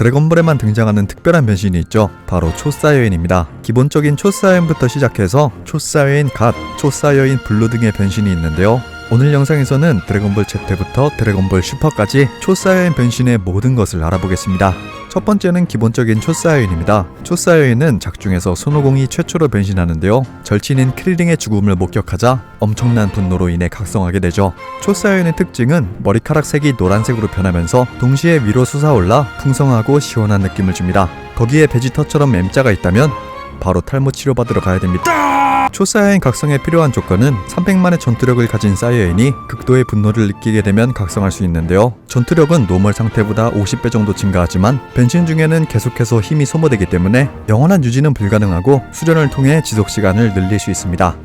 드래곤볼에만 등장하는 특별한 변신이 있죠. 바로 초사여인입니다. 기본적인 초사여인부터 시작해서 초사여인 갓, 초사여인 블루 등의 변신이 있는데요. 오늘 영상에서는 드래곤볼 Z부터 드래곤볼 슈퍼까지 초사여인 변신의 모든 것을 알아보겠습니다. 첫 번째는 기본적인 초사여인입니다. 초사여인은 작중에서 손오공이 최초로 변신하는데요. 절친인 크리링의 죽음을 목격하자 엄청난 분노로 인해 각성하게 되죠. 초사여인의 특징은 머리카락 색이 노란색으로 변하면서 동시에 위로 솟아올라 풍성하고 시원한 느낌을 줍니다. 거기에 베지터처럼 M자가 있다면 바로 탈모 치료받으러 가야 됩니다. 초사여인 각성에 필요한 조건은 300만의 전투력을 가진 사이여인이 극도의 분노를 느끼게 되면 각성할 수 있는데요. 전투력은 노멀 상태보다 50배 정도 증가하지만 변신 중에는 계속해서 힘이 소모되기 때문에 영원한 유지는 불가능하고 수련을 통해 지속 시간을 늘릴 수 있습니다.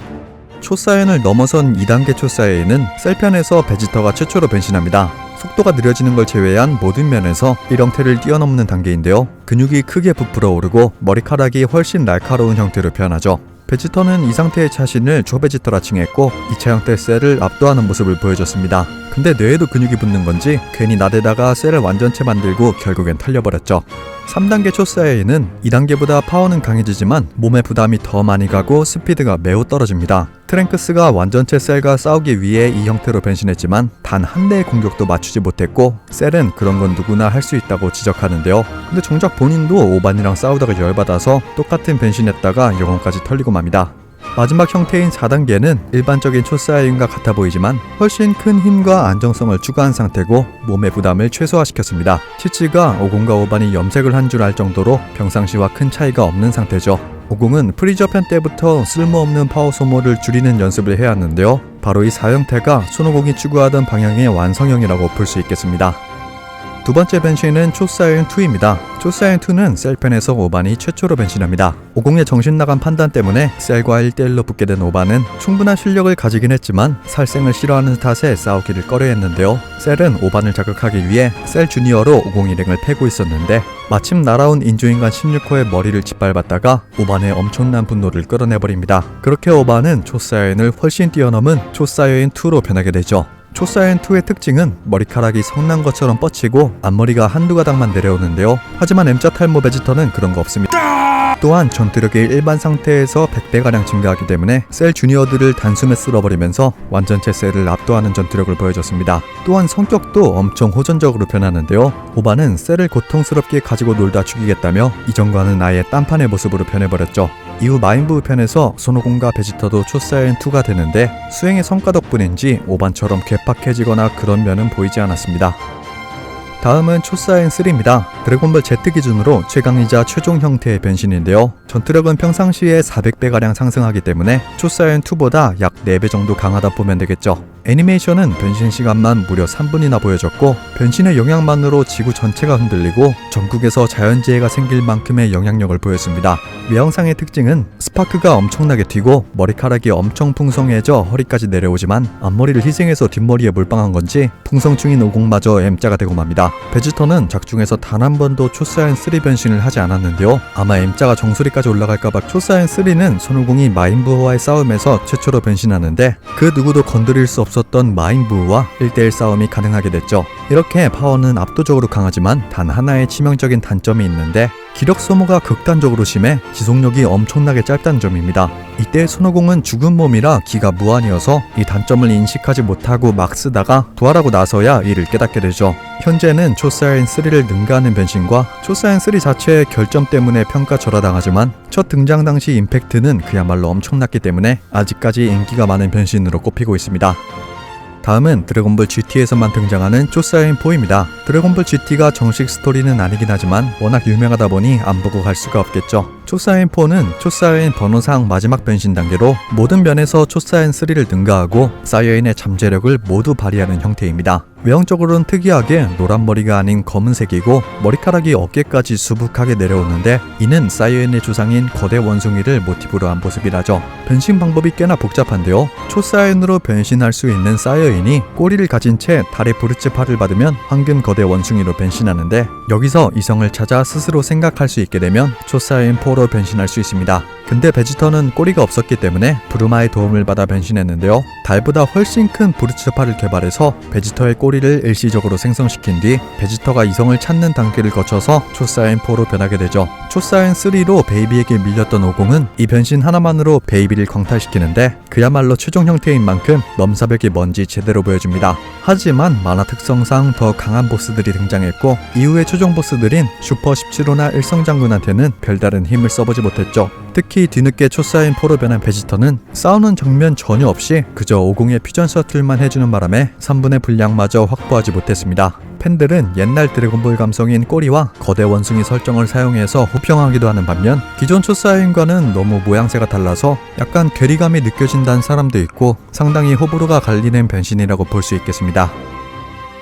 초사연을 넘어선 2단계 초사연은 셀편에서 베지터가 최초로 변신합니다. 속도가 느려지는 걸 제외한 모든 면에서 이 형태를 뛰어넘는 단계인데요. 근육이 크게 부풀어 오르고 머리카락이 훨씬 날카로운 형태로 변하죠. 베지터는 이 상태의 자신을 초베지터라 칭했고 2차 형태 셀을 압도하는 모습을 보여줬습니다. 근데 뇌에도 근육이 붙는 건지 괜히 나대다가 셀을 완전체 만들고 결국엔 털려버렸죠. 3단계 초사이는 2단계보다 파워는 강해지지만 몸의 부담이 더 많이 가고 스피드가 매우 떨어집니다. 트랭크스가 완전체 셀과 싸우기 위해 이 형태로 변신했지만 단 한 대의 공격도 맞추지 못했고 셀은 그런 건 누구나 할 수 있다고 지적하는데요. 근데 정작 본인도 오반이랑 싸우다가 열받아서 똑같은 변신했다가 영혼까지 털리고 맙니다. 마지막 형태인 4단계는 일반적인 초사이인과 같아 보이지만 훨씬 큰 힘과 안정성을 추구한 상태고 몸의 부담을 최소화시켰습니다. 치치가 50과 5반이 염색을 한 줄 알 정도로 평상시와 큰 차이가 없는 상태죠. 50은 프리저 편 때부터 쓸모없는 파워 소모를 줄이는 연습을 해왔는데요. 바로 이 4형태가 손오공이 추구하던 방향의 완성형이라고 볼 수 있겠습니다. 두 번째 변신은 초사인 2입니다. 초사인 2는 셀펜에서 오반이 최초로 변신합니다. 50의 정신 나간 판단 때문에 셀과 1대1로 붙게 된 오반은 충분한 실력을 가지긴 했지만 살생을 싫어하는 탓에 싸우기를 꺼려했는데요. 셀은 오반을 자극하기 위해 셀 주니어로 50 일행을 패고 있었는데 마침 날아온 인조인간 16호의 머리를 짓밟았다가 오반의 엄청난 분노를 끌어내버립니다. 그렇게 오반은 초사인을 훨씬 뛰어넘은 초사인 2로 변하게 되죠. 초사인2의 특징은 머리카락이 성난 것처럼 뻗치고 앞머리가 한두 가닥만 내려오는데요. 하지만 M자 탈모 베지터는 그런 거 없습니다. 또한 전투력이 일반 상태에서 100배가량 증가하기 때문에 셀 주니어들을 단숨에 쓸어버리면서 완전체 셀을 압도하는 전투력을 보여줬습니다. 또한 성격도 엄청 호전적으로 변하는데요. 오바는 셀을 고통스럽게 가지고 놀다 죽이겠다며 이전과는 아예 딴판의 모습으로 변해버렸죠. 이후 마인부 편에서 손오공과 베지터도 초사인 2가 되는데 수행의 성과 덕분인지 오반처럼 괴팍해지거나 그런 면은 보이지 않았습니다. 다음은 초사인 3입니다. 드래곤볼 Z 기준으로 최강이자 최종 형태의 변신인데요. 전투력은 평상시에 400배가량 상승하기 때문에 초사인 2보다 약 4배 정도 강하다 보면 되겠죠. 애니메이션은 변신 시간만 무려 3분이나 보여졌고 변신의 영향만으로 지구 전체가 흔들리고 전국에서 자연재해가 생길 만큼의 영향력을 보였습니다. 외형상의 특징은 스파크가 엄청나게 튀고 머리카락이 엄청 풍성해져 허리까지 내려오지만 앞머리를 희생해서 뒷머리에 몰빵한 건지 풍성 중인 오공마저 M자가 되고 맙니다. 베지터는 작중에서 단 한 번도 초사인 3 변신을 하지 않았는데요. 아마 M자가 정수리까지 올라갈까봐 초사인 3는 손오공이 마인부호와의 싸움에서 최초로 변신하는데 그 누구도 건드릴 수 없 었던 마인부호와 1대1 싸움이 가능하게 됐죠. 이렇게 파워는 압도적으로 강하지만 단 하나의 치명적인 단점이 있는데 기력 소모가 극단적으로 심해 지속력이 엄청나게 짧다는 점입니다. 이때 손오공은 죽은 몸이라 기가 무한이어서 이 단점을 인식하지 못하고 막 쓰다가 부활하고 나서야 이를 깨닫게 되죠. 현재는 초사인 3를 능가하는 변신과 초사인 3 자체의 결점 때문에 평가절하당하지만 첫 등장 당시 임팩트는 그야말로 엄청났기 때문에 아직까지 인기가 많은 변신으로 꼽히고 있습니다. 다음은 드래곤볼 GT에서만 등장하는 초사인 4입니다. 드래곤볼 GT가 정식 스토리는 아니긴 하지만 워낙 유명하다 보니 안 보고 갈 수가 없겠죠. 초사인 4는 초사인 번호상 마지막 변신 단계로 모든 면에서 초사인 3를 능가하고 사이어인의 잠재력을 모두 발휘하는 형태입니다. 외형적으로는 특이하게 노란 머리가 아닌 검은색이고 머리카락이 어깨까지 수북하게 내려오는데 이는 사이어인의 조상인 거대 원숭이를 모티브로 한 모습이라죠. 변신 방법이 꽤나 복잡한데요. 초사이언으로 변신할 수 있는 사이어인이 꼬리를 가진 채 달의 팔을 받으면 황금 거대 원숭이로 변신하는데 여기서 이성을 찾아 스스로 생각할 수 있게 되면 초사이언 4로 변신할 수 있습니다. 근데 베지터는 꼬리가 없었기 때문에 부르마의 도움을 받아 변신했는데요. 달보다 훨씬 큰 브루츠파를 개발해서 베지터의 꼬 리를 일시적으로 생성시킨 뒤 베지터가 이성을 찾는 단계를 거쳐서 초사인 4로 변하게 되죠. 초사인 3로 베이비에게 밀렸던 오공은 이 변신 하나만으로 베이비를 광탈시키는데 그야말로 최종 형태인 만큼 넘사벽이 뭔지 제대로 보여줍니다. 하지만 만화 특성상 더 강한 보스들이 등장했고 이후의 최종 보스들인 슈퍼 17호나 일성장군한테는 별다른 힘을 써보지 못했죠. 특히 뒤늦게 초사인 포로 변한 베지터는 싸우는 정면 전혀 없이 그저 50의 퓨전 셔틀만 해주는 바람에 3분의 분량마저 확보하지 못했습니다. 팬들은 옛날 드래곤볼 감성인 꼬리와 거대 원숭이 설정을 사용해서 호평하기도 하는 반면 기존 초사인과는 너무 모양새가 달라서 약간 괴리감이 느껴진다는 사람도 있고 상당히 호불호가 갈리는 변신이라고 볼 수 있겠습니다.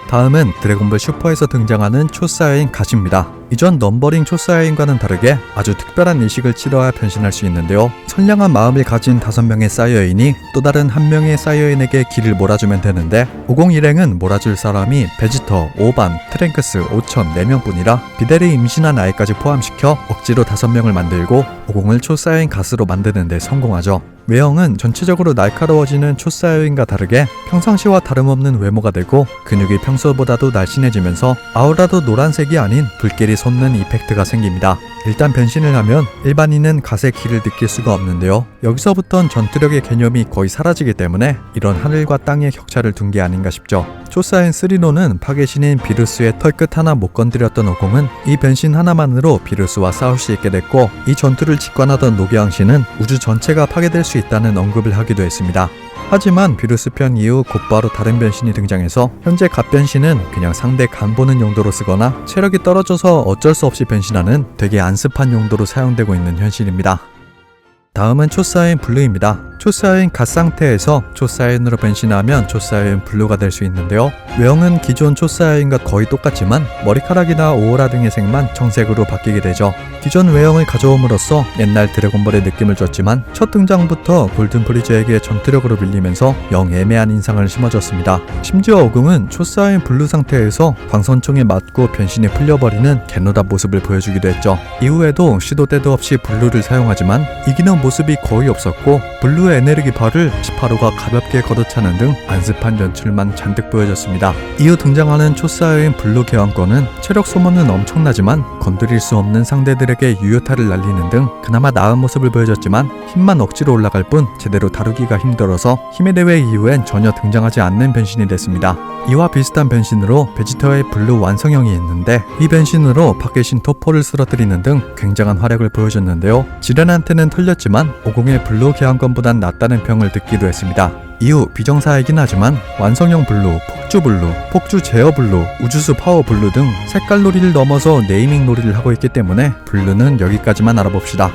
다음은 드래곤볼 슈퍼에서 등장하는 초사여인 갓입니다. 이전 넘버링 초사여인과는 다르게 아주 특별한 의식을 치러야 변신할 수 있는데요. 선량한 마음을 가진 다섯 명의 사이어인이 또 다른 한 명의 사이어인에게 길을 몰아주면 되는데 501행은 몰아줄 사람이 베지터, 오반, 트랭크스, 오천 4명뿐이라 비델이 임신한 아이까지 포함시켜 억지로 다섯 명을 만들고 50을 초사여인 갓으로 만드는 데 성공하죠. 외형은 전체적으로 날카로워지는 초사여인과 다르게 평상시와 다름없는 외모가 되고 근육이 평소보다도 날씬해지면서 아우라도 노란색이 아닌 불길이 솟는 이펙트가 생깁니다. 일단 변신을 하면 일반인은 갓의 길을 느낄 수가 없는데요. 여기서부턴 전투력의 개념이 거의 사라지기 때문에 이런 하늘과 땅의 격차를 둔 게 아닌가 싶죠. 초사인 스리노는 파괴신인 비루스의 털끝 하나 못 건드렸던 오공은 이 변신 하나만으로 비루스와 싸울 수 있게 됐고 이 전투를 직관하던 노기왕 씨는 우주 전체가 파괴될 수 있다는 언급을 하기도 했습니다. 하지만 비루스 편 이후 곧바로 다른 변신이 등장해서 현재 갓 변신은 그냥 상대 간 보는 용도로 쓰거나 체력이 떨어져서 어쩔 수 없이 변신하는 되게 안습한 용도로 사용되고 있는 현실입니다. 다음은 초사인 블루입니다. 초사인 갓 상태에서 초사인으로 변신하면 초사인 블루가 될 수 있는데요. 외형은 기존 초사인과 거의 똑같지만 머리카락이나 오어라 등의 색만 청색으로 바뀌게 되죠. 기존 외형을 가져옴으로써 옛날 드래곤볼의 느낌을 줬지만 첫 등장부터 골든 프리즈에게 전투력으로 밀리면서 영 애매한 인상을 심어줬습니다. 심지어 어궁은 초사인 블루 상태에서 광선총에 맞고 변신이 풀려버리는 개노답 모습을 보여주기도 했죠. 이후에도 시도 때도 없이 블루를 사용하지만 이기는 모습이 거의 없었고 블루의 에너지 발을 18호가 가볍게 걷어차는 등 안습한 연출만 잔뜩 보여줬습니다. 이후 등장하는 초사여인 블루 개왕권은 체력 소모는 엄청나지만 건드릴 수 없는 상대들 에게 유효타를 날리는 등 그나마 나은 모습을 보여줬지만 힘만 억지로 올라갈 뿐 제대로 다루기가 힘들어서 힘의 대회 이후엔 전혀 등장하지 않는 변신이 됐습니다. 이와 비슷한 변신으로 베지터의 블루 완성형이 있는데 이 변신으로 파괴신 토포를 쓰러뜨리는 등 굉장한 활약을 보여줬는데요. 지렌한테는 털렸지만 50의 블루 개항권보단 낫다는 평을 듣기도 했습니다. 이후 비정사이긴 하지만 완성형 블루, 폭주 블루, 폭주 제어 블루, 우주수 파워 블루 등 색깔 놀이를 넘어서 네이밍 놀이를 하고 있기 때문에 블루는 여기까지만 알아봅시다.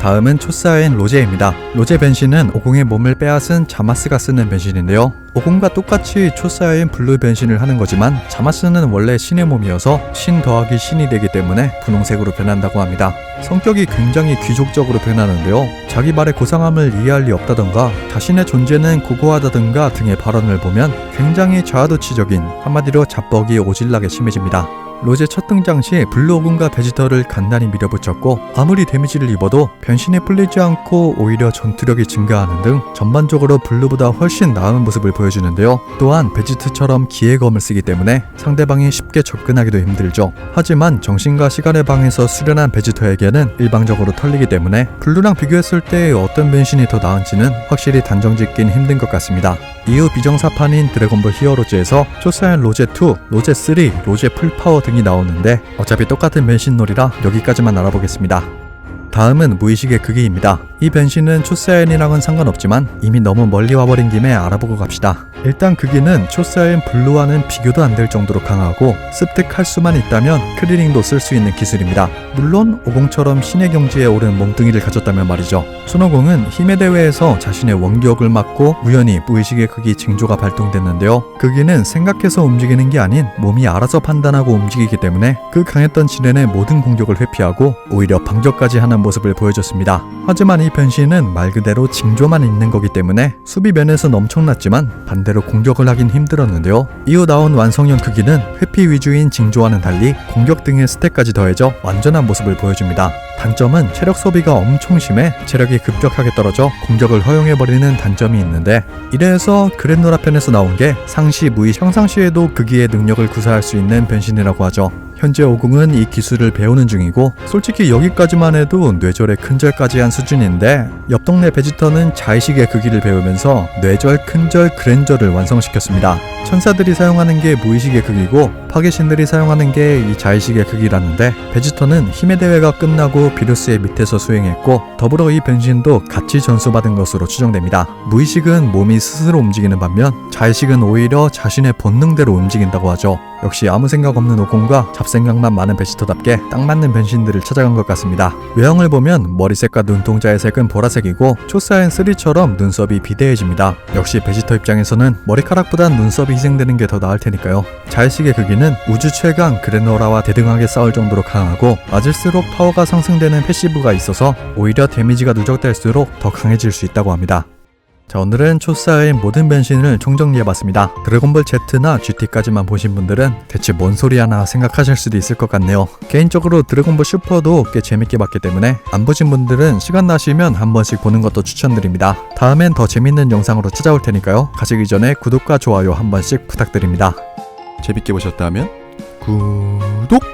다음은 초사인 로제입니다. 로제 변신은 오공의 몸을 빼앗은 자마스가 쓰는 변신인데요. 오공과 똑같이 초사인 블루 변신을 하는 거지만 자마스는 원래 신의 몸이어서 신 더하기 신이 되기 때문에 분홍색으로 변한다고 합니다. 성격이 굉장히 귀족적으로 변하는데요. 자기 말의 고상함을 이해할 리 없다던가 자신의 존재는 고고하다던가 등의 발언을 보면 굉장히 좌도치적인 한마디로 자뻑이 오질나게 심해집니다. 로제 첫 등장 시 블루오군과 베지터를 간단히 밀어붙였고 아무리 데미지를 입어도 변신에 풀리지 않고 오히려 전투력이 증가하는 등 전반적으로 블루보다 훨씬 나은 모습을 보여주는데요. 또한 베지트처럼 기회검을 쓰기 때문에 상대방이 쉽게 접근하기도 힘들죠. 하지만 정신과 시간의 방에서 수련한 베지터에게는 일방적으로 털리기 때문에 블루랑 비교했을 때 어떤 변신이 더 나은지는 확실히 단정 짓긴 힘든 것 같습니다. 이후 비정사판인 드래곤볼 히어로즈에서 초사연 로제2, 로제3, 로제 풀파워 등이 나오는데 어차피 똑같은 변신놀이라 여기까지만 알아보겠습니다. 다음은 무의식의 극기입니다. 이 변신은 초사연이랑은 상관없지만 이미 너무 멀리 와버린 김에 알아보고 갑시다. 일단 극기는 초사연 블루와는 비교도 안 될 정도로 강하고 습득할 수만 있다면 크리링도 쓸 수 있는 기술입니다. 물론 오공처럼 신의 경지에 오른 몸뚱이를 가졌다면 말이죠. 손오공은 힘의 대회에서 자신의 원기옥을 맞고 우연히 무의식의 극이 징조가 발동됐는데요. 극기는 생각해서 움직이는 게 아닌 몸이 알아서 판단하고 움직이기 때문에 그 강했던 지렌의 모든 공격을 회피하고 오히려 방적까지 하는 모습을 보여줬습니다. 하지만 이 변신은 말 그대로 징조만 있는 거기 때문에 수비 면에선 엄청났지만 반대로 공격을 하긴 힘들었는데요. 이후 나온 완성형 크기는 회피 위주인 징조와는 달리 공격 등의 스탯까지 더해져 완전한 모습을 보여줍니다. 단점은 체력 소비가 엄청 심해 체력이 급격하게 떨어져 공격을 허용해버리는 단점이 있는데 이래서 그랜노라 편에서 나온 게 상시 무의 평상시에도 극기의 능력을 구사할 수 있는 변신이라고 하죠. 현재 오궁은 이 기술을 배우는 중이고 솔직히 여기까지만 해도 뇌절의 큰절까지 한 수준인데 옆 동네 베지터는 자의식의 극기를 배우면서 뇌절, 큰절, 그랜절을 완성시켰습니다. 천사들이 사용하는 게 무의식의 극이고 파괴신들이 사용하는 게 이 자의식의 극이라는데 베지터는 힘의 대회가 끝나고 비루스의 밑에서 수행했고 더불어 이 변신도 같이 전수받은 것으로 추정됩니다. 무의식은 몸이 스스로 움직이는 반면 자의식은 오히려 자신의 본능대로 움직인다고 하죠. 역시 아무 생각 없는 오공과 잡생각만 많은 베지터답게 딱 맞는 변신들을 찾아간 것 같습니다. 외형을 보면 머리색과 눈동자의 색은 보라색이고 초사인 3처럼 눈썹이 비대해집니다. 역시 베지터 입장에서는 머리카락보단 눈썹이 희생되는 게 더 나을 테니까요. 자의식의 크기는 우주 최강 그레노라와 대등하게 싸울 정도로 강하고 맞을수록 파워가 상승되는 패시브가 있어서 오히려 데미지가 누적될수록 더 강해질 수 있다고 합니다. 자 오늘은 초사의 모든 변신을 총정리해봤습니다. 드래곤볼 Z나 GT까지만 보신 분들은 대체 뭔 소리 하나 생각하실 수도 있을 것 같네요. 개인적으로 드래곤볼 슈퍼도 꽤 재밌게 봤기 때문에 안 보신 분들은 시간 나시면 한 번씩 보는 것도 추천드립니다. 다음엔 더 재밌는 영상으로 찾아올 테니까요. 가시기 전에 구독과 좋아요 한 번씩 부탁드립니다. 재밌게 보셨다면 구독!